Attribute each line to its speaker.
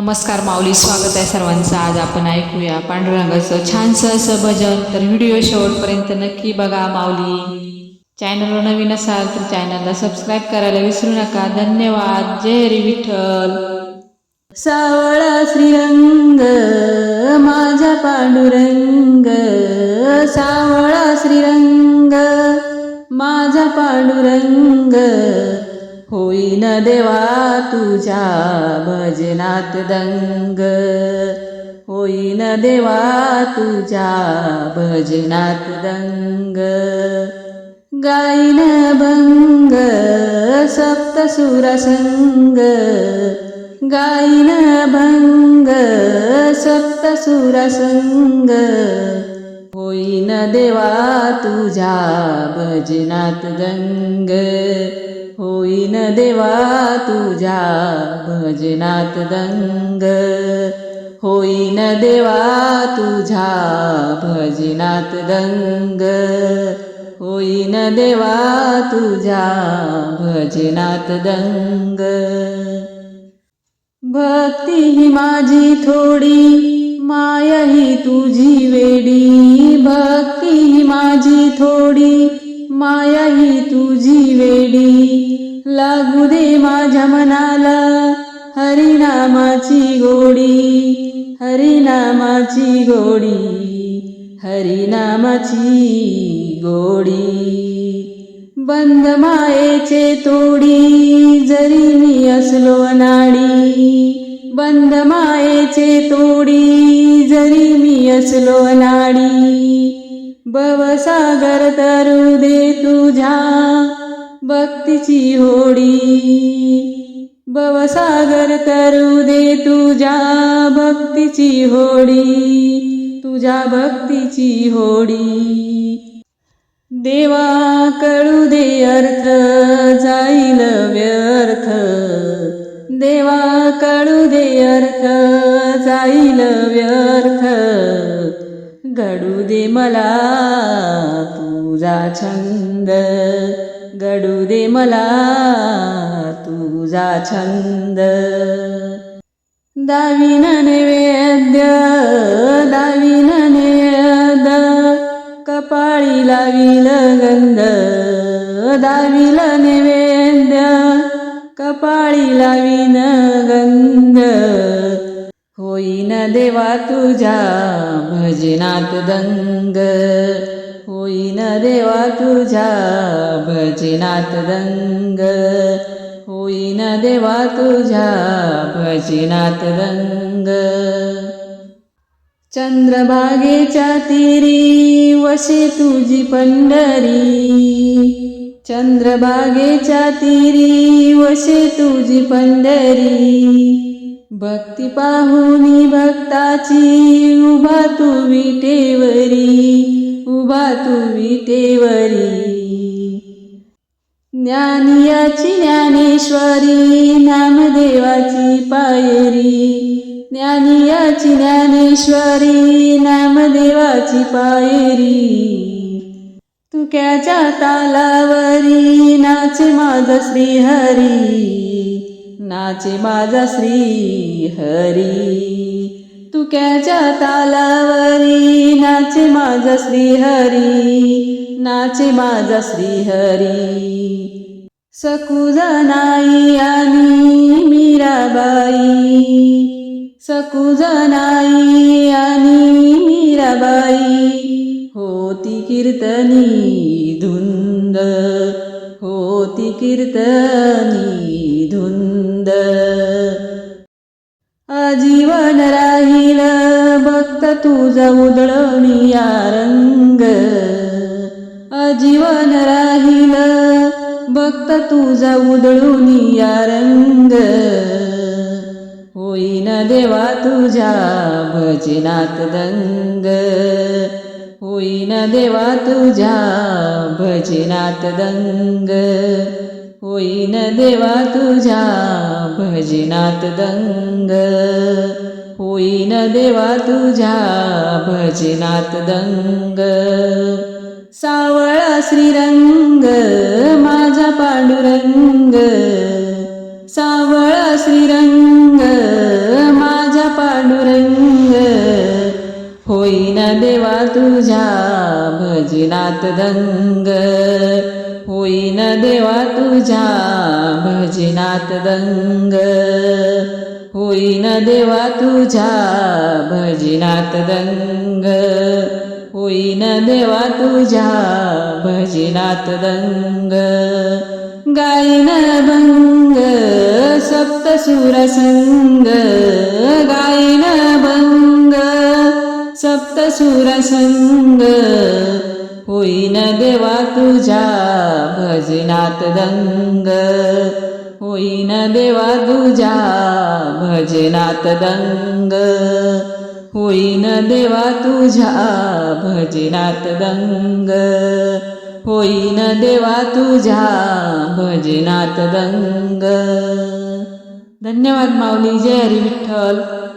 Speaker 1: नमस्कार माऊली स्वागत आहे सर्वांचं. आज आपण ऐकूया पांडुरंगाचं छानसं असं भजन. तर व्हिडिओ शेवटपर्यंत नक्की बघा माऊली. चॅनलवर नवीन असाल तर चॅनलला सबस्क्राईब करायला विसरू नका. धन्यवाद. जय हरी विठ्ठल. सावळा श्रीरंग माझा पांडुरंग. सावळा श्रीरंग माझा पांडुरंग. होईन देवा तुझ्या भजनात दंग. होईन देवा तुझ्या भजनात दंग. गायन भंग सप्तसुरसंग गायन भंग सप्तसुरसंग होईन देवा तुझ्या भजनात दंग. होईन देवा तुझ्या भजनात दंग. होईन देवा तुझ्या भजनात दंग. होईन देवा तुझ्या भजनात दंग. भक्ती ही माझी थोडी माया ही तुझी वेडी. भक्ती ही माझी थोडी माया ही तुझी वेडी. लागू दे माझ्या मनाला हरिनामाची गोडी. हरिनामाची गोडी. हरिनामाची गोडी. बंद मायेचे तोडी जरी मी असलो नाडी बंद मायेचे तोडी जरी मी असलो नाडी भवसागर तरू दे तुझ्या भक्तीची होडी. भवसागर तरू दे तुझ्या भक्तीची होडी. तुझ्या भक्तीची होडी. देवा कळू दे अर्थ जाईल व्यर्थ. देवा कळू दे अर्थ जाईल व्यर्थ. घडू दे मला तुझा छंद. घडू दे मला तुझा छंद. दाविन नैवेद्य दाविन नैवेद्य. कपाळी लाविल गंध दाविल नैवेद्य. कपाळी लाविन गंध. होईन देवा तुझ्या भजनात दंग. होईन देवा तुझ्या भजनात दंग. होईन देवा तुझ्या भजनात दंग. चंद्रभागेच्या तिरी वशे तुझी पंढरी. चंद्रभागेच्या तिरी वशे तुझी पंढरी. भक्ती पाहुनी भक्ताची उभा तू विटेवरी उभा तू विटेवरी ज्ञानियाची ज्ञानेश्वरी नामदेवाची पायरी. ज्ञानियाची ज्ञानेश्वरी नामदेवाची पायरी. तुक्याच्या तालावरी नाच माझा श्रीहरी. नाचे माझा श्रीहरी तुक्याच्या तालावरी नाचे माझा श्रीहरी नाचे माझा श्रीहरी सकुजनाई आणि मीराबाई. सकुजनाई आणि मीराबाई. होती कीर्तनी धुंद. होती कीर्तनी धुंद. आजीवन राहील भक्त तुझा उदळणी या रंग. आजीवन राहील भक्त तुझा उदळून या रंग. होईन देवा तुझ्या भजनात दंग. होईन देवा तुझ्या भजनात दंग. होईन देवा तुझ्या भजनात दंग. होईन देवा तुझ्या भजनात दंग. सावळा श्रीरंग माझा पांडुरंग भजनात दंग. होईन देवा तुझ्या भजनात दंग. होईन देवा तुझ्या भजनात दंग. होईन देवा तुझ्या भजनात दंग. गायन भंग सप्तसुरसंग गायन भंग सुरसंग होईन देवा तुझ्या भजनात दंग. होईन देवा तुझ्या भजनात दंग. होईन देवा तुझ्या भजनात दंग. होईन देवा तुझ्या भजनात दंग. धन्यवाद माऊली जय हरी विठ्ठल.